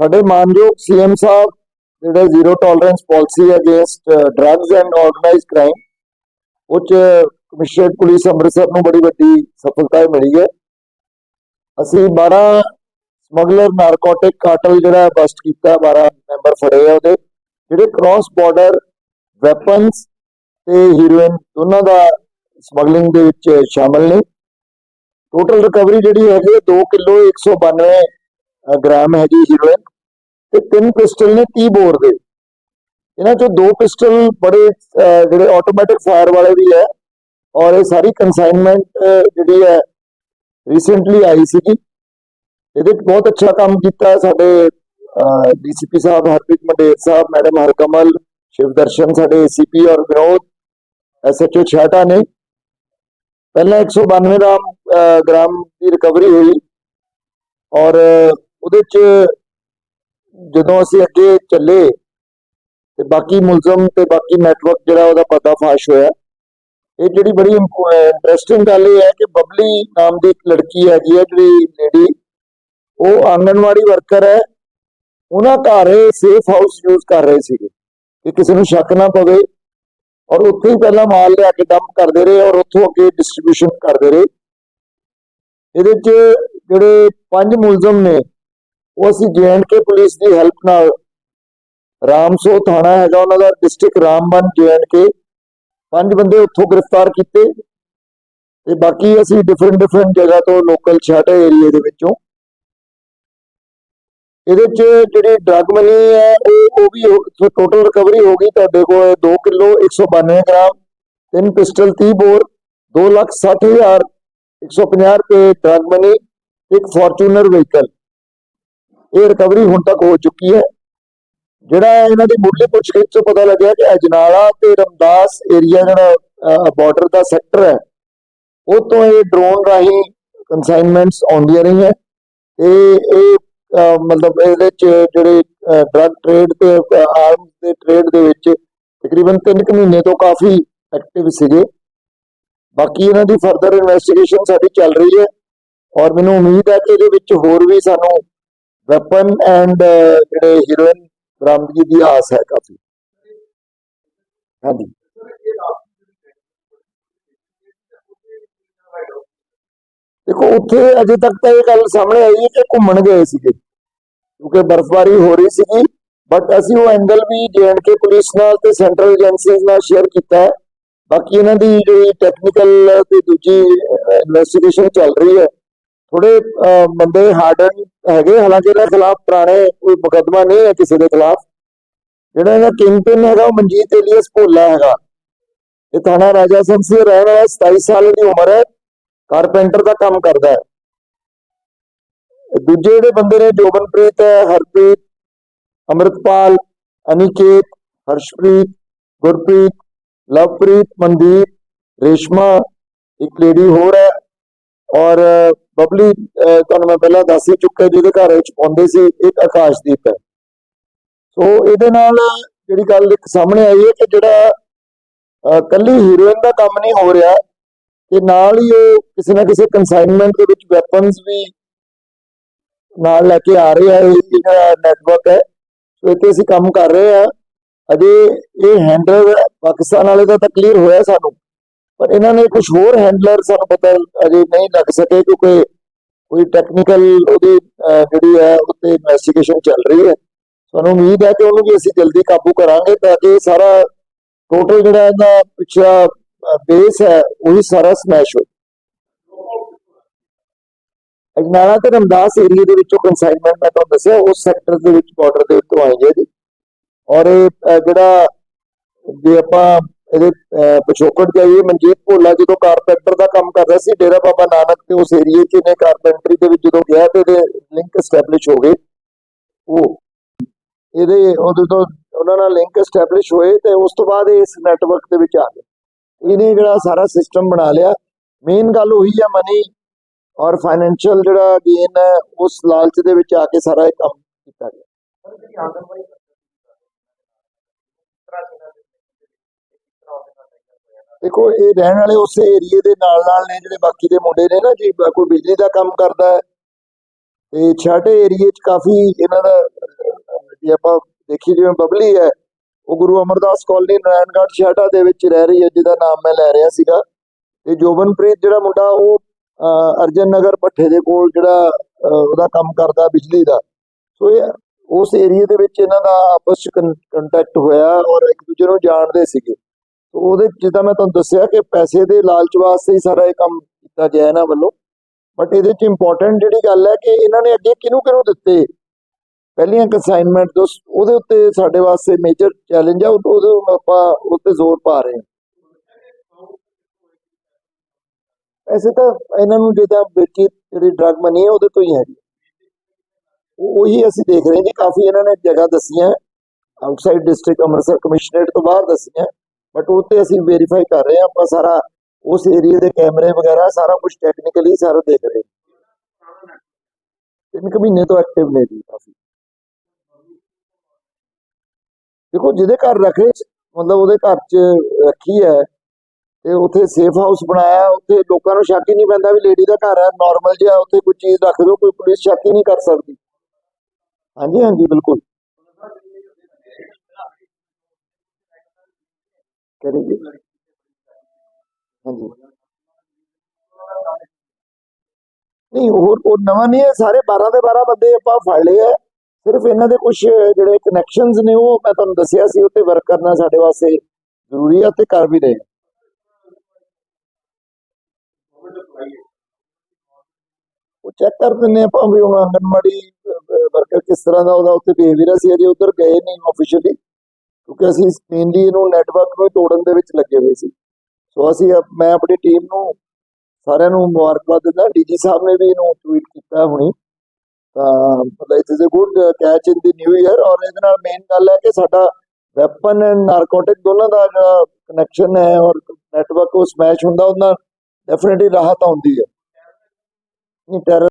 ਸਾਡੇ ਮਾਨਯੋਗ ਸੀਐਮ ਸਾਹਿਬ, ਜਿਹੜਾ zero tolerance policy against drugs and organised crime ਉਹ 'ਚ ਕਮਿਸ਼ਨਰੇਟ ਪੁਲਿਸ ਅੰਮ੍ਰਿਤਸਰ ਨੂੰ ਬੜੀ ਵੱਡੀ ਸਫਲਤਾ ਮਿਲੀ ਹੈ। ਅਸੀਂ 12 ਸਮਗਲਰ ਨਾਰਕੋਟਿਕ ਕਾਟਲ ਜਿਹੜਾ ਬਸਟ ਕੀਤਾ 12 ਮੈਂਬਰ ਫੜੇ ਆ ਉਹਦੇ। ਜਿਹੜੇ ਕ੍ਰਾਸ ਬਾਰਡਰ ਵੈਪਨਸ ਤੇ ਹੀਰੋਇਨ ਦੋਨਾਂ ਦਾ ਸਮਗਲਿੰਗ ਦੇ ਵਿੱਚ ਸ਼ਾਮਲ ਨੇ। ਟੋਟਲ ਰਿਕਵਰੀ ਜਿਹੜੀ ਹੈਗੀ 2 ਕਿਲੋ 192 ਅ, ਗ੍ਰਾਮ ਹੈਗੀ ਹੀਰੋਇਨ ਤੇ ਤਿੰਨ ਪਿਸਟਲ ਨੇ 30 ਬੋਰ ਦੇ। ਇਹਨਾਂ ਚੋਂ ਦੋ ਪਿਸਟਲ ਬੜੇ ਜਿਹੜੇ ਆਟੋਮੈਟਿਕ ਫਾਇਰ ਵਾਲੇ ਵੀ ਹੈ। ਔਰ ਇਹ ਸਾਰੀ ਕਨਸਾਈਨਮੈਂਟ ਜਿਹੜੀ ਹੈ ਰੀਸੈਂਟਲੀ ਆਈ ਸੀਗੀ ਇਹਦੇ 'ਚ ਬਹੁਤ ਅੱਛਾ ਕੰਮ ਕੀਤਾ ਹੈ ਸਾਡੇ ਡੀਸੀਪੀ ਸਾਹਿਬ ਹਰਪ੍ਰੀਤ ਮੰਡੇਰ ਸਾਹਿਬ ਮੈਡਮ ਹਰਕਮਲ ਸ਼ਿਵਦਰਸ਼ਨ ਸਾਡੇ ਏਸੀਪੀ ਔਰ ਵਿਨੋਦ ਐਸਐਚਓ ਛਾਟਾ ਨੇ ਪਹਿਲਾਂ 192 ਗ੍ਰਾਮ ਅ, ਗ੍ਰਾਮ ਦੀ ਰਿਕਵਰੀ ਹੋਈ ਔਰ ਉਹਦੇ ਚ ਜਦੋਂ ਅਸੀਂ ਅੱਗੇ ਚੱਲੇ ਤੇ ਬਾਕੀ ਮੁਲਜ਼ਮ ਤੇ ਬਾਕੀ ਨੈਟਵਰਕ ਜਿਹੜਾ ਉਹਦਾ ਪਰਦਾਫਾਸ਼ ਹੋਇਆ ਇਹ ਜਿਹੜੀ ਬੜੀ ਇੰਟਰਸਟਿੰਗ ਗੱਲ ਇਹ ਹੈ ਕਿ ਬਬਲੀ ਨਾਮ ਦੀ ਇੱਕ ਲੜਕੀ ਹੈਗੀ ਹੈ ਜਿਹੜੀ ਲੇਡੀ ਉਹ ਆਂਗਣਵਾੜੀ ਵਰਕਰ ਹੈ। ਉਹਨਾਂ ਘਰ ਇਹ ਸੇਫ ਹਾਊਸ ਯੂਜ਼ ਕਰ ਰਹੇ ਸੀਗੇ ਕਿ ਕਿਸੇ ਨੂੰ ਸ਼ੱਕ ਨਾ ਪਵੇ ਔਰ ਉੱਥੇ ਹੀ ਪਹਿਲਾਂ ਮਾਲ ਲਿਆ ਕੇ ਡੰਪ ਕਰਦੇ ਰਹੇ ਔਰ ਉੱਥੋਂ ਅੱਗੇ ਡਿਸਟ੍ਰੀਬਿਊਸ਼ਨ ਕਰਦੇ ਰਹੇ। ਇਹਦੇ 'ਚ ਜਿਹੜੇ ਪੰਜ ਮੁਲਜ਼ਮ ਨੇ, ਉਹ ਅਸੀਂ ਕੇ ਪੁਲਿਸ ਦੀ ਹੈਲਪ ਨਾਲ ਰਾਮਸੋ ਥਾਣਾ ਹੈਗਾ, ਉਹਨਾਂ ਦਾ ਡਿਸਟ੍ਰਿਕਟ ਰਾਮਬਨ ਕੇ ਪੰਜ ਬੰਦੇ ਉੱਥੋਂ ਗ੍ਰਿਫਤਾਰ ਕੀਤੇ ਤੇ ਬਾਕੀ ਅਸੀਂ ਡਿਫਰੈਂਟ ਡਿਫਰੈਂਟ ਜਗ੍ਹਾ ਤੋਂ ਲੋਕਲ ਛਾਟਾ ਏਰੀਆ ਦੇ ਵਿੱਚੋਂ। ਇਹਦੇ 'ਚ ਜਿਹੜੀ ਡਰਗ ਮਨੀ ਹੈ, ਉਹ ਉਹ ਵੀ ਟੋਟਲ ਰਿਕਵਰੀ ਹੋ ਗਈ ਤੁਹਾਡੇ ਕੋਲ 2 ਕਿਲੋ 192 ਗ੍ਰਾਮ, ਤਿੰਨ ਪਿਸਟਲ 30 ਬੋਰ 2 ਲੱਖ 60 ਹਜ਼ਾਰ 150 ਰੁਪਏ ਡਰਗ ਮਨੀ ਇੱਕ ਫੋਰਚੂਨਰ ਵਹੀਕਲ ਇਹ ਰਿਕਵਰੀ ਹੁਣ ਤੱਕ ਹੋ ਚੁੱਕੀ ਹੈ। ਜਿਹੜਾ ਇਹਨਾਂ ਦੀ ਮੁੱਢਲੀ ਪੁੱਛਗਿੱਛ ਤੋਂ ਪਤਾ ਲੱਗਿਆ ਕਿ ਅਜਨਾਲਾ ਤੇ ਰਮਦਾਸ ਏਰੀਆ ਜਿਹੜਾ ਬਾਰਡਰ ਦਾ ਸੈਕਟਰ ਹੈ, ਉਹ ਤੋਂ ਇਹ ਡਰੋਨ ਰਾਹੀਂ ਕਨਸਾਈਨਮੈਂਟਸ ਆਉਂਦੀਆਂ ਰਹੀਆਂ। ਤੇ ਇਹ ਮਤਲਬ ਇਹਦੇ ਚ ਜਿਹੜੇ ਡਰਗ ਟ੍ਰੇਡ ਤੇ ਆਰਮਸ ਦੇ ਟ੍ਰੇਡ ਦੇ ਵਿੱਚ ਤਕਰੀਬਨ 3 ਮਹੀਨੇ ਤੋਂ ਕਾਫੀ ਐਕਟਿਵ ਸੀਗੇ। ਬਾਕੀ ਇਹਨਾਂ ਦੀ ਫਰਦਰ ਇਨਵੈਸਟੀਗੇਸ਼ਨ ਸਾਡੀ ਚੱਲ ਰਹੀ ਹੈ ਔਰ ਮੈਨੂੰ ਉਮੀਦ ਹੈ ਕਿ ਇਹਦੇ ਵਿੱਚ ਹੋਰ ਵੀ ਸਾਨੂੰ ਵੈਪਨ ਐਂਡ ਜਿਹੜੇ ਹੀਰੋਇਨ ਬਰਾਮਦਗੀ ਦੀ ਆਸ ਹੈ ਕਾਫੀ। ਹਾਂਜੀ। ਦੇਖੋ, ਉੱਥੇ ਅਜੇ ਤੱਕ ਤਾਂ ਇਹ ਗੱਲ ਸਾਹਮਣੇ ਆਈ ਹੈ ਕਿ ਘੁੰਮਣ ਗਏ ਸੀਗੇ। ਕਿਉਂਕਿ ਬਰਫ਼ਬਾਰੀ ਹੋ ਰਹੀ ਸੀਗੀ ਬਟ ਅਸੀਂ ਉਹ ਐਂਗਲ ਵੀ ਕੇ ਪੁਲਿਸ ਨਾਲ ਤੇ ਸੈਂਟਰਲ ਏਜੰਸੀਜ਼ ਨਾਲ ਸ਼ੇਅਰ ਕੀਤਾ ਹੈ। ਬਾਕੀ ਇਹਨਾਂ ਦੀ ਜਿਹੜੀ ਟੈਕਨੀਕਲ ਤੇ ਦੂਜੀ ਇਨਵੈਸਟੀਗੇਸ਼ਨ ਚੱਲ ਰਹੀ ਹੈ ਥੋੜੇ ਬੰਦੇ ਹਾਰਡਨ ਹੈਗੇ ਹਾਲਾਂਕਿ ਇਹਨਾਂ ਖਿਲਾਫ ਪੁਰਾਣੇ ਕੋਈ ਮੁਕੱਦਮਾ ਨਹੀਂ ਹੈ ਕਿਸੇ ਦੇ ਖਿਲਾਫ ਜਿਹੜਾ ਇਹਦਾ ਕਿੰਗਪਿਨ ਹੈਗਾ ਉਹ ਮਨਜੀਤ ਏਲੀਅਸ ਭੋਲਾ ਹੈਗਾ ਇਹ ਥਾਣਾ ਰਾਜਾ ਸੰਸੀ ਰਹਿਣ ਵਾਲਾ 27 ਸਾਲ ਦੀ ਉਮਰ ਹੈ ਕਾਰਪੈਂਟਰ ਦਾ ਕੰਮ ਕਰਦਾ ਹੈ ਦੂਜੇ ਜਿਹੜੇ ਬੰਦੇ ਨੇ ਜੋਬਨਪ੍ਰੀਤ ਹੈ ਹਰਪ੍ਰੀਤ ਅਮਰਤਪਾਲ ਅਨਿਕੇਤ ਹਰਸ਼ਪ੍ਰੀਤ ਗੁਰਪ੍ਰੀਤ ਲਵਪ੍ਰੀਤ ਮਨਦੀਪ ਰੇਸ਼ਮਾ ਇੱਕ ਲੇਡੀ ਹੋਰ ਹੈ ਔਰ ਬਬਲੀ ਤੁਹਾਨੂੰ ਮੈਂ ਪਹਿਲਾਂ ਦੱਸ ਹੀ ਚੁੱਕਾ ਜਿਹਦੇ ਘਰ ਵਿੱਚ ਪਾਉਂਦੇ ਸੀ, ਇੱਕ ਆਕਾਸ਼ਦੀਪ ਹੈ। ਸੋ ਇਹਦੇ ਨਾਲ ਜਿਹੜੀ ਗੱਲ ਇੱਕ ਸਾਹਮਣੇ ਆਈ ਹੈ ਕਿ ਜਿਹੜਾ ਕੱਲੀ ਹੀਰੋਇਨ ਦਾ ਕੰਮ ਨਹੀਂ ਹੋ ਰਿਹਾ, ਤੇ ਨਾਲ ਹੀ ਉਹ ਕਿਸੇ ਨਾ ਕਿਸੇ ਕਨਸਾਈਨਮੈਂਟ ਦੇ ਵਿੱਚ ਵੈਪਨਸ ਵੀ ਨਾਲ ਲੈ ਕੇ ਆ ਰਹੇ ਆ ਇਹ ਜਿਹੜਾ ਨੈਟਵਰਕ ਹੈ। ਸੋ ਇੱਥੇ ਅਸੀਂ ਕੰਮ ਕਰ ਰਹੇ ਆ ਅਜੇ ਇਹ ਹੈਂਡਲਰ ਪਾਕਿਸਤਾਨ ਵਾਲੇ ਦਾ ਤਾਂ ਕਲੀਅਰ ਹੋਇਆ ਸਾਨੂੰ। ਪਰ ਇਹਨਾਂ ਨੇ ਕੁਝ ਹੋਰ ਹੈਂਡਲਰ ਸਾਨੂੰ ਪਤਾ ਅਜੇ ਨਹੀਂ ਲੱਗ ਸਕੇ ਕਿਉਂਕਿ ਕੋਈ ਟੈਕਨੀਕਲ ਉਹਦੀ ਜਿਹੜੀ ਹੈ, ਉੱਤੇ ਇਨਵੈਸਟੀਗੇਸ਼ਨ ਚੱਲ ਰਹੀ ਹੈ। ਸਾਨੂੰ ਉਮੀਦ ਹੈ ਕਿ ਉਹਨੂੰ ਵੀ ਅਸੀਂ ਜਲਦੀ ਕਾਬੂ ਕਰਾਂਗੇ ਤਾਂ ਕਿ ਸਾਰਾ ਟੋਟਲ ਜਿਹੜਾ ਇਹਦਾ ਪਿਛਲਾ ਬੇਸ ਹੈ, ਉਹੀ ਸਾਰਾ ਸਮੈਸ਼ ਹੋ ਅਜਨਾਲਾ ਤੇ ਰਮਦਾਸ ਏਰੀਆ ਦੇ ਵਿੱਚੋਂ ਕਨਸਾਈਨਮੈਂਟ ਮੈਂ ਤੁਹਾਨੂੰ ਦੱਸਿਆ, ਉਸ ਸੈਕਟਰ ਦੇ ਵਿੱਚ ਬਾਰਡਰ ਦੇ ਉੱਤੋਂ ਆਈ ਹੈ ਜੀ। ਔਰ ਇਹ ਜਿਹੜਾ ਜੇ ਆਪਾਂ ਇਹਦੇ ਪਿਛੋਕੜ ਜਾਈਏ ਮਨਜੀਤ ਭੋਲਾ ਜਦੋਂ ਕਾਰਪੈਂਟਰ ਦਾ ਕੰਮ ਕਰਦਾ ਸੀ, ਡੇਰਾ ਬਾਬਾ ਨਾਨਕ ਤੇ ਉਸ ਏਰੀਏ 'ਚ ਇਹਨੇ ਕਾਰਪੈਂਟਰੀ ਦੇ ਵਿੱਚ ਜਦੋਂ ਗਿਆ ਤੇ ਇਹਦੇ ਲਿੰਕ ਐਸਟੈਬਲਿਸ਼ ਹੋ ਗਏ। ਉਹ ਇਹਦੇ ਉਹਦੇ ਤੋਂ ਉਹਨਾਂ ਨਾਲ ਲਿੰਕ ਐਸਟੈਬਲਿਸ਼ ਹੋਏ ਤੇ ਉਸ ਤੋਂ ਬਾਅਦ ਇਸ ਨੈਟਵਰਕ ਦੇ ਵਿੱਚ ਆ ਗਏ। ਇਹਨੇ ਜਿਹੜਾ ਸਾਰਾ ਸਿਸਟਮ ਬਣਾ ਲਿਆ। ਮੇਨ ਗੱਲ ਉਹੀ ਹੈ ਮਨੀ ਔਰ ਫਾਈਨੈਂਸ਼ੀਅਲ ਜਿਹੜਾ ਗੇਨ ਹੈ, ਉਸ ਲਾਲਚ ਦੇ ਵਿੱਚ ਆ ਕੇ ਸਾਰਾ ਇਹ ਕੰਮ ਕੀਤਾ ਗਿਆ। ਦੇਖੋ ਇਹ ਰਹਿਣ ਵਾਲੇ ਉਸੇ ਏਰੀਏ ਦੇ ਨਾਲ ਨਾਲ ਨੇ ਜਿਹੜੇ ਬਾਕੀ ਦੇ ਮੁੰਡੇ ਨੇ ਨਾ ਜੀ ਕੋਈ ਬਿਜਲੀ ਦਾ ਕੰਮ ਕਰਦਾ ਹੈ। ਤੇ ਛਾਟੇ ਏਰੀਏ 'ਚ ਕਾਫੀ ਇਹਨਾਂ ਦਾ ਜੇ ਆਪਾਂ ਦੇਖੀ ਜਿਵੇਂ ਬਬਲੀ ਹੈ ਉਹ ਗੁਰੂ ਅਮਰਦਾਸ ਕਾਲਨੀ ਨਾਰਾਇਣਗੜ੍ਹ ਛਾਟਾ ਦੇ ਵਿੱਚ ਰਹਿ ਰਹੀ ਹੈ ਜਿਹਦਾ ਨਾਮ ਮੈਂ ਲੈ ਰਿਹਾ ਸੀਗਾ। ਤੇ ਜੋਬਨਪ੍ਰੀਤ ਜਿਹੜਾ ਮੁੰਡਾ ਉਹ ਅਹ, ਅਰਜਨ ਨਗਰ ਭੱਠੇ ਦੇ ਕੋਲ ਜਿਹੜਾ ਉਹਦਾ ਕੰਮ ਕਰਦਾ ਬਿਜਲੀ ਦਾ। ਸੋ ਇਹ ਉਸ ਏਰੀਏ ਦੇ ਵਿੱਚ ਇਹਨਾਂ ਦਾ ਆਪਸ ਚ ਕੰਟੈਕਟ ਹੋਇਆ ਔਰ ਇੱਕ ਦੂਜੇ ਨੂੰ ਜਾਣਦੇ ਸੀਗੇ। ਉਹਦੇ ਜਿੱਦਾਂ ਮੈਂ ਤੁਹਾਨੂੰ ਦੱਸਿਆ ਕਿ ਪੈਸੇ ਦੇ ਲਾਲਚ ਵਾਸਤੇ ਹੀ ਸਾਰਾ ਇਹ ਕੰਮ ਕੀਤਾ ਗਿਆ ਇਹਨਾਂ ਵੱਲੋਂ। ਬਟ ਇਹਦੇ 'ਚ ਇੰਪੋਰਟੈਂਟ ਜਿਹੜੀ ਗੱਲ ਹੈ ਕਿ ਇਹਨਾਂ ਨੇ ਅੱਗੇ ਕਿਹਨੂੰ ਕਿਹਨੂੰ ਦਿੱਤੇ? ਪਹਿਲੀਆਂ ਕੰਸਾਈਨਮੈਂਟ ਦੋ ਉਹਦੇ ਉੱਤੇ ਸਾਡੇ ਵਾਸਤੇ ਮੇਜਰ ਚੈਲੰਜ ਆ ਉਹਦੇ ਆਪਾਂ ਉੱਤੇ ਜ਼ੋਰ ਪਾ ਰਹੇ ਹਾਂ। ਐਸੇ ਤਾਂ ਇਹਨਾਂ ਨੂੰ ਜਿੱਦਾਂ ਵੇਚੀ ਜਿਹੜੀ ਡਰਗ ਮਨੀ ਹੈ ਉਹਦੇ ਤੋਂ ਹੀ ਹੈ ਉਹੀ ਅਸੀਂ ਦੇਖ ਰਹੇ ਹਾਂ ਜੀ ਕਾਫੀ ਇਹਨਾਂ ਨੇ ਜਗ੍ਹਾ ਦੱਸੀਆਂ। ਆਊਟਸਾਈਡ ਡਿਸਟ੍ਰਿਕਟ ਅੰਮ੍ਰਿਤਸਰ ਕਮਿਸ਼ਨਰੇਟ ਤੋਂ ਬਾਹਰ ਦੱਸੀਆਂ। ਬਟ ਉਹ ਤੇ ਅਸੀਂ ਵੈਰੀਫਾਈ ਕਰ ਰਹੇ ਹਾਂ, ਆਪਾਂ ਸਾਰਾ ਉਸ ਏਰੀਆ ਦੇ ਕੈਮਰੇ ਵਗੈਰਾ, ਸਾਰਾ ਕੁਝ ਟੈਕਨੀਕਲੀ ਸਾਰਾ ਦੇਖ ਰਹੇ ਤਿੰਨ ਕੁ ਮਹੀਨੇ ਤੋਂ ਐਕਟਿਵ ਨੇ ਜੀ ਕਾਫੀ। ਦੇਖੋ, ਜਿਹਦੇ ਘਰ ਰੱਖੇ, ਮਤਲਬ ਉਹਦੇ ਘਰ 'ਚ ਰੱਖੀ ਹੈ, ਤੇ ਉੱਥੇ ਸੇਫ ਹਾਊਸ ਬਣਾਇਆ, ਉੱਥੇ ਲੋਕਾਂ ਨੂੰ ਸ਼ੱਕ ਹੀ ਨਹੀਂ ਪੈਂਦਾ ਵੀ ਲੇਡੀ ਦਾ ਘਰ ਹੈ ਨਾਰਮਲ ਜਿਹਾ, ਉੱਥੇ ਕੋਈ ਚੀਜ਼ ਰੱਖ ਦਿਓ ਕੋਈ ਪੁਲਿਸ ਸ਼ੱਕ ਹੀ ਨਹੀਂ ਕਰ ਸਕਦੀ। ਹਾਂਜੀ ਹਾਂਜੀ, ਬਿਲਕੁਲ। ਕਰੀਏ ਹਾਂਜੀ। ਨਹੀਂ, ਹੋਰ, ਉਹ ਨਵਾਂ ਨਹੀਂ ਹੈ, ਸਾਰੇ 12 ਦੇ 12 ਬੰਦੇ ਆਪਾਂ ਫੜ ਲਏ ਆ ਸਿਰਫ ਇਹਨਾਂ ਦੇ ਕੁਝ ਜਿਹੜੇ ਕਨੈਕਸ਼ਨਸ ਨੇ, ਉਹ ਮੈਂ ਤੁਹਾਨੂੰ ਦੱਸਿਆ ਸੀ ਉੱਤੇ ਵਰਕ ਕਰਨਾ ਸਾਡੇ ਵਾਸਤੇ ਜ਼ਰੂਰੀ ਹੈ ਤੇ ਕਰ ਵੀ ਰਹੇ ਉਹ ਚੈੱਕ ਕਰ ਦਿੰਦੇ ਆਪਾਂ ਵੀ ਹੁਣ ਆਂਗਨਵਾੜੀ ਵਰਕਰ ਕਿਸ ਤਰ੍ਹਾਂ ਦਾ ਉਹਦਾ ਉੱਤੇ ਬਿਹੇਵੀਅਰ ਅਸੀਂ ਅਜੇ ਉਧਰ ਗਏ ਨਹੀਂ ਆਫੀਸ਼ੀਅਲੀ ਕਿਉਂਕਿ ਅਸੀਂ ਮੇਨਲੀ ਇਹਨੂੰ ਨੈਟਵਰਕ ਨੂੰ ਤੋੜਨ ਦੇ ਵਿੱਚ ਲੱਗੇ ਹੋਏ ਸੀ। ਸੋ ਅਸੀਂ ਮੈਂ ਆਪਣੀ ਟੀਮ ਨੂੰ ਸਾਰਿਆਂ ਨੂੰ ਮੁਬਾਰਕਬਾਦ ਦਿੰਦਾ। ਡੀਜੀ ਸਾਹਿਬ ਨੇ ਵੀ ਇਹਨੂੰ ਟਵੀਟ ਕੀਤਾ ਹੁਣੀ। ਤਾਂ ਮਤਲਬ it is a good catch in the new year ਔਰ ਇਹਦੇ ਨਾਲ ਮੇਨ ਗੱਲ ਹੈ ਕਿ ਸਾਡਾ ਵੈਪਨ ਐਂਡ ਨਾਰਕੋਟਿਕ ਦੋਨਾਂ ਦਾ ਜਿਹੜਾ ਕਨੈਕਸ਼ਨ ਹੈ ਔਰ ਨੈਟਵਰਕ ਉਹ ਸਮੈਸ਼ ਹੁੰਦਾ ਉਹਨਾਂ ਡੈਫੀਨਿਟਲੀ ਰਾਹਤ ਆਉਂਦੀ ਹੈ। ਨਹੀਂ ਟੈਰਰ